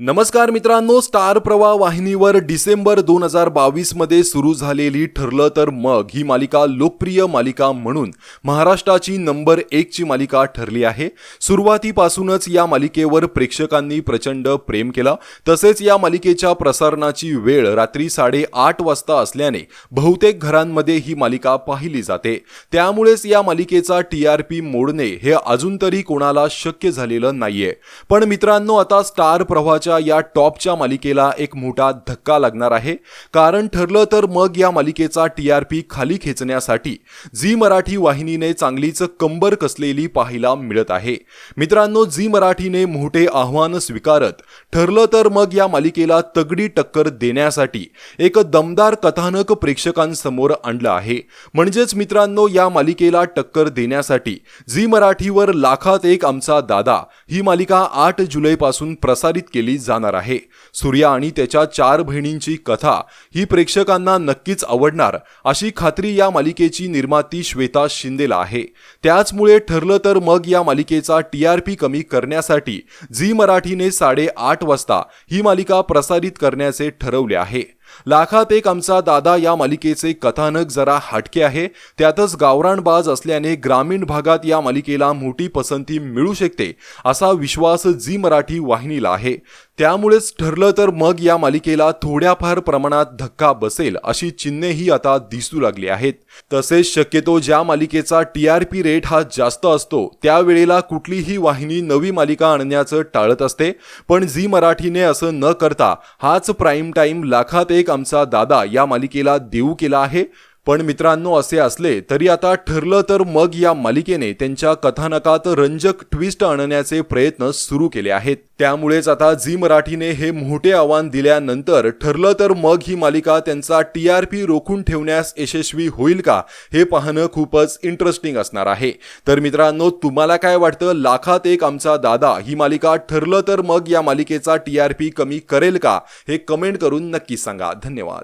नमस्कार मित्रांनो स्टार प्रवाह वाहिनीवर डिसेंबर दोन हजार बावीसमध्ये सुरू झालेली ठरलं तर मग ही मालिका लोकप्रिय मालिका म्हणून महाराष्ट्राची नंबर एकची मालिका ठरली आहे. सुरुवातीपासूनच या मालिकेवर प्रेक्षकांनी प्रचंड प्रेम केला. तसेच या मालिकेच्या प्रसारणाची वेळ रात्री साडेआठ वाजता असल्याने बहुतेक घरांमध्ये ही मालिका पाहिली जाते. त्यामुळेच या मालिकेचा टी आर पी मोडणे हे अजून तरी कोणाला शक्य झालेलं नाहीये. पण मित्रांनो आता स्टार प्रवाहाच्या या टॉपच्या मालिकेला एक मोठा धक्का लागणार आहे. कारण ठरलं तर मग या मालिकेचा टी आर पी खाली खेचण्यासाठी झी मराठी वाहिनीने चांगलीच कंबर कसलेली पाहायला मिळत आहे. मित्रांनो झी मराठीने मोठे आव्हान स्वीकारत ठरलं तर मग या मालिकेला तगडी टक्कर देण्यासाठी एक दमदार कथानक प्रेक्षकांसमोर आणलं आहे. म्हणजेच मित्रांनो या मालिकेला टक्कर देण्यासाठी झी मराठीवर लाखात एक आमचा दादा ही मालिका आठ जुलैपासून प्रसारित केली जाणार आहे. सूर्या आणि त्याच्या चार बहिणींची कथा ही प्रेक्षकांना नक्कीच आवडणार अशी खात्री या मालिकेची निर्माती श्वेता शिंदेला आहे. त्याचमुळे ठरलं तर मग या मालिकेचा टी आर पी कमी करण्यासाठी झी मराठीने साडेआठ वाजता ही मालिका प्रसारित करण्याचे ठरवले आहे. लाखात एक आमचा दादा या मालिकेचे कथानक जरा हटके आहे त्यातच गावरानबाज असल्याने ग्रामीण भागात या मालिकेला मोठी पसंती मिळू शकते असा विश्वास झी मराठी वाहिनीला आहे. त्यामुळेच ठरलं तर मग या मालिकेला थोड्याफार प्रमाणात धक्का बसेल अशी चिन्हेही आता दिसू लागली आहेत. तसेच शक्यतो ज्या मालिकेचा टी आर पी रेट हा जास्त असतो त्यावेळेला कुठलीही वाहिनी नवी मालिका आणण्याचं टाळत असते. पण झी मराठीने असं न करता हाच प्राईम टाईम लाखात एक आमचा दादा या मालिकेला देऊ केला आहे. पण मित्रांनो असे असले तरी आता ठरलं तर मग या मालिकेने त्यांच्या कथानकात रंजक ट्विस्ट आणण्याचे प्रयत्न सुरू केले आहेत. त्यामुळेच आता झी मराठीने हे मोठे आव्हान दिल्यानंतर ठरलं तर मग ही मालिका त्यांचा टी आर पी रोखून ठेवण्यास यशस्वी होईल का हे पाहणं खूपच इंटरेस्टिंग असणार आहे. तर मित्रांनो तुम्हाला काय वाटतं? लाखात एक आमचा दादा ही मालिका ठरलं तर मग या मालिकेचा टी आर पी कमी करेल का? हे कमेंट करून नक्की सांगा. धन्यवाद.